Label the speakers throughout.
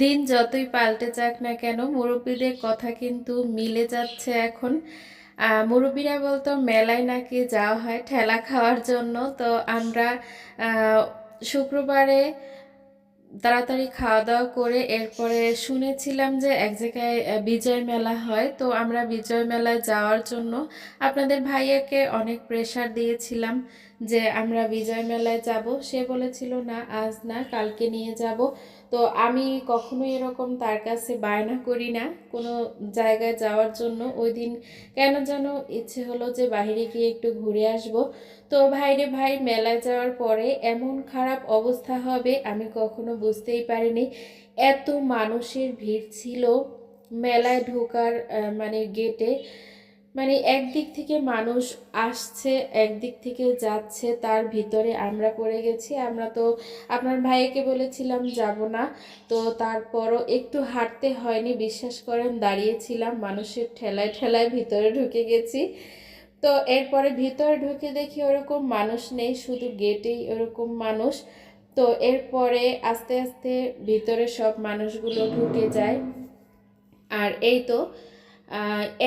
Speaker 1: দিন যতই পাল্টে যাক না কেন, মুরব্বীদের কথা কিন্তু মিলে যাচ্ছে এখন। মুরব্বীরা বলতো, মেলায় নাকি যাওয়া হয় ঠেলা খাওয়ার জন্য। তো আমরা শুক্রবারে তাড়াতাড়ি খাওয়া দাওয়া করে এরপরে শুনেছিলাম যে এক জায়গায় বিজয় মেলা হয়। তো আমরা বিজয় মেলায় যাওয়ার জন্য আপনাদের ভাইয়াকে অনেক প্রেশার দিয়েছিলাম। যে আমরা বিজয় মেলায় যাব। সে বলেছিল, না, আজ না, কালকে নিয়ে যাব। তো আমি কখনোই এরকম তার কাছে বায়না করি না কোনো জায়গায় যাওয়ার জন্য। ওই দিন কেন যেন ইচ্ছে হলো যে বাইরে গিয়ে একটু ঘুরে আসব। তো ভাইরে ভাই, মেলায় যাওয়ার পরে এমন খারাপ অবস্থা হবে আমি কখনো বুঝতেই পারিনি। এত মানুষের ভিড় ছিল মেলায় ঢোকার মানে গেটে মানে একদিক থেকে মানুষ আসছে, একদিক থেকে যাচ্ছে, তার ভিতরে আমরা পড়ে গেছি। আমরা তো আপনার ভাইকে বলেছিলাম যাব না, তো তারপরও একটু হাঁটতে হয়নি, বিশ্বাস করেন দাঁড়িয়েছিলাম, মানুষের ঠেলায় ঠেলায় ভিতরে ঢুকে গেছি। তো এরপরে ভিতরে ঢুকে দেখি ওরকম মানুষ নেই, শুধু গেটেই ওরকম মানুষ। তো এরপরে আস্তে আস্তে ভিতরে সব মানুষগুলো ঢুকে যায়। আর এই তো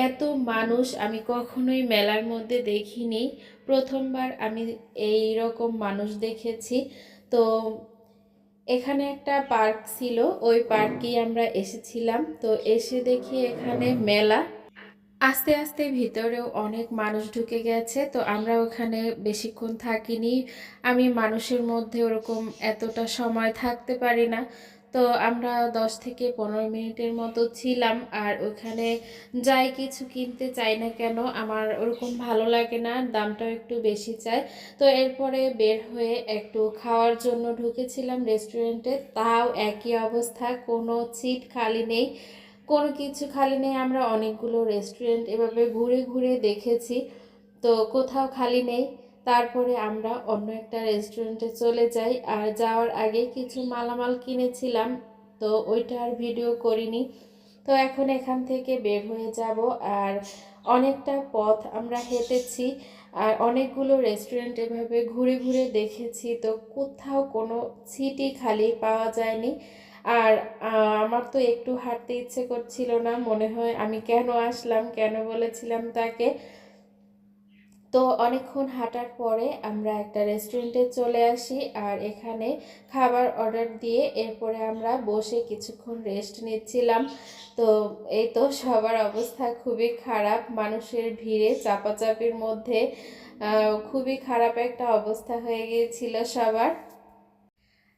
Speaker 1: এত মানুষ আমি কখনোই মেলার মধ্যে দেখিনি। প্রথমবার আমি এই রকম মানুষ দেখেছি। তো এখানে একটা পার্ক ছিল, ওই পার্কেই আমরা এসেছিলাম। তো এসে দেখি এখানে মেলা। আস্তে আস্তে ভিতরেও অনেক মানুষ ঢুকে গেছে, তো আমরা ওখানে বেশিক্ষণ থাকিনি। আমি মানুষের মধ্যে ওরকম এতটা সময় থাকতে পারি না। তো আমরা দশ থেকে পনেরো মিনিটের মতো ছিলাম আর ওখানে যাই কিছু কিনতে চাই না কেন, আমার ওরকম ভালো লাগে না, দামটাও একটু বেশি চাই। তো এরপরে বের হয়ে একটু খাওয়ার জন্য ঢুকেছিলাম রেস্টুরেন্টে, তাও একই অবস্থা, কোনো সিট খালি নেই। কোনো কিছু খালি নেই, আমরা অনেকগুলো রেস্টুরেন্ট এভাবে ঘুরে ঘুরে দেখেছি, তো কোথাও খালি নেই। তারপরে আমরা অন্য একটা রেস্টুরেন্টে চলে যাই। আর যাওয়ার আগে কিছু মালামাল কিনেছিলাম, তো ওইটা আর ভিডিও করিনি। তো এখন এখান থেকে বের হয়ে যাব। আর অনেকটা পথ আমরা হেঁটেছি, আর অনেকগুলো রেস্টুরেন্ট এভাবে ঘুরে ঘুরে দেখেছি। তো কোথাও কোনো সিটই খালি পাওয়া যায়নি। আর আমার তো একটু হাঁটতে ইচ্ছে করছিল না, মনে হয় আমি কেন আসলাম, কেন বলেছিলাম তাকে। তো অনেকক্ষণ হাঁটার পরে আমরা একটা রেস্টুরেন্টে চলে আসি আর এখানে খাবার অর্ডার দিয়ে এরপরে আমরা বসে কিছুক্ষণ রেস্ট নিচ্ছিলাম। তো এই তো সবার অবস্থা খুবই খারাপ, মানুষের ভিড়ে চাপাচাপির মধ্যে খুবই খারাপ একটা অবস্থা হয়ে গিয়েছিল সবার।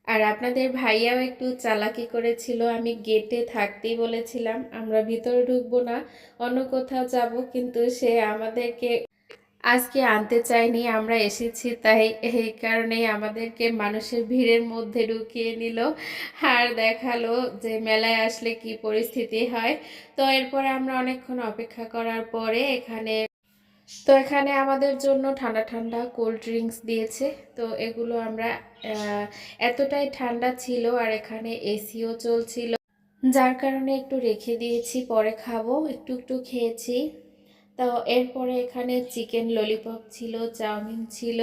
Speaker 1: আর আপনাদের ভাইয়াও একটু চালাকি করেছিল, আমি গেটে থাকতেই বলেছিলাম, আমরা ভিতরে ঢুকবো না, অন্য কোথাও যাব, কিন্তু সে আমাদেরকে আজকে আনতে চাইনি, আমরা এসেছি, তাই এই কারণেই আমাদেরকে মানুষের ভিড়ের মধ্যে ঢুকিয়ে নিল। আর দেখাল যে মেলায় আসলে কি পরিস্থিতি হয়। তো এরপরে আমরা অনেকক্ষণ অপেক্ষা করার পরে এখানে, তো এখানে আমাদের জন্য ঠান্ডা ঠান্ডা কোল্ড ড্রিঙ্কস দিয়েছে। তো এগুলো আমরা এতটাই ঠান্ডা ছিল আর এখানে এসিও চলছিল। যার কারণে একটু রেখে দিয়েছি, পরে খাব। একটু একটু খেয়েছি। তো এরপরে এখানে চিকেন ললিপপ ছিল, চাউমিন ছিল,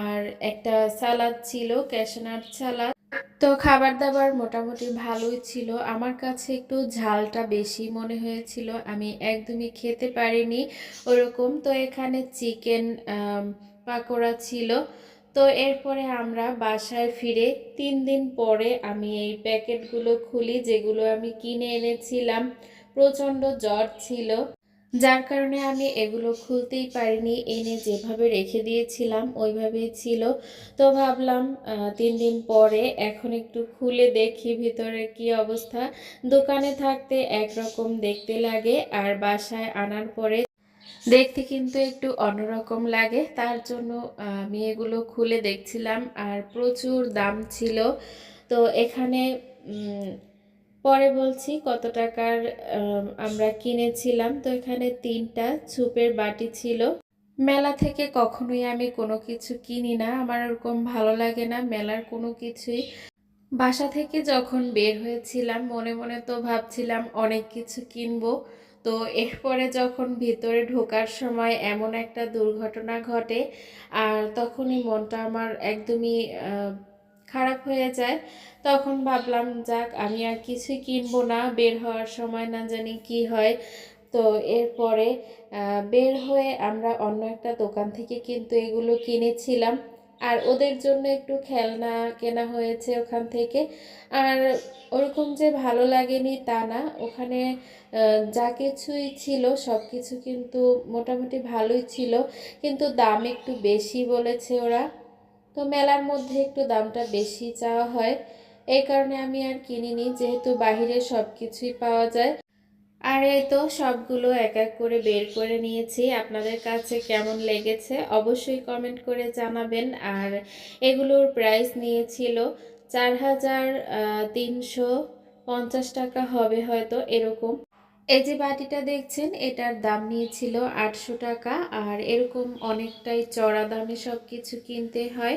Speaker 1: আর একটা সালাদ ছিল ক্যাশনাট সালাদ। তো খাবার দাবার মোটামুটি ভালোই ছিল। আমার কাছে একটু ঝালটা বেশি মনে হয়েছিল। আমি একদমই খেতে পারিনি ওরকম। তো এখানে চিকেন পাকোড়া ছিল। তো এরপরে আমরা বাসায় ফিরে তিন দিন পরে আমি এই প্যাকেটগুলো খুলি, যেগুলো আমি কিনে এনেছিলাম। প্রচণ্ড জ্বর ছিল। যার কারণে আমি এগুলো খুলতেই পারিনি, এনে যেভাবে রেখে দিয়েছিলাম ওইভাবেই ছিল। তো ভাবলাম তিন দিন পরে এখন একটু খুলে দেখি ভিতরে কি অবস্থা। দোকানে থাকতে একরকম দেখতে লাগে, আর বাসায় আনার পরে দেখতে কিন্তু একটু অন্যরকম লাগে। তার জন্য আমি এগুলো খুলে দেখছিলাম, আর প্রচুর দাম ছিল। তো এখানে পরে বলছি কত টাকার আমরা কিনেছিলাম। তো এখানে তিনটা ছুপের বাটি ছিল। মেলা থেকে কখনোই আমি কোনো কিছু কিনি না। আমার ওরকম ভালো লাগে না মেলার কোনো কিছুই। বাসা থেকে যখন বের হয়েছিলাম, মনে মনে তো ভাবছিলাম অনেক কিছু কিনবো। তো এরপরে যখন ভিতরে ঢোকার সময় এমন একটা দুর্ঘটনা ঘটে, আর তখনই মনটা আমার একদমই খারাপ হয়ে যায়, তখন ভাবলাম, যাক, আমি আর কিছুই কিনবো না, বের হওয়ার সময় না জানি কি হয়। তো এরপরে বের হয়ে আমরা অন্য একটা দোকান থেকে কিন্তু এগুলো কিনেছিলাম। আর ওদের জন্য একটু খেলনা কেনা হয়েছে ওখান থেকে। আর ওরকম যে ভালো লাগেনি তা না, ওখানে যা কিছুই ছিল, সব কিছু কিন্তু মোটামুটি ভালোই ছিল। কিন্তু দাম একটু বেশি বলেছে ওরা। তো মেলার মধ্যে একটু দামটা বেশি চাওয়া হয়। এই কারণে আমি আর কিনিনি, যেহেতু বাহিরে সব কিছুই পাওয়া যায়। আর এই তো সবগুলো এক এক করে বের করে নিয়েছি। আপনাদের কাছে কেমন লেগেছে অবশ্যই কমেন্ট করে জানাবেন। আর এগুলোর প্রাইস নিয়েছিল চার হাজার তিনশো পঞ্চাশ টাকা হবে হয়তো এরকম। এই যে বাটিটা দেখছেন, এটার দাম নিয়েছিল আটশো টাকা। আর এরকম অনেকটাই চড়া দামে সব কিছু কিনতে হয়।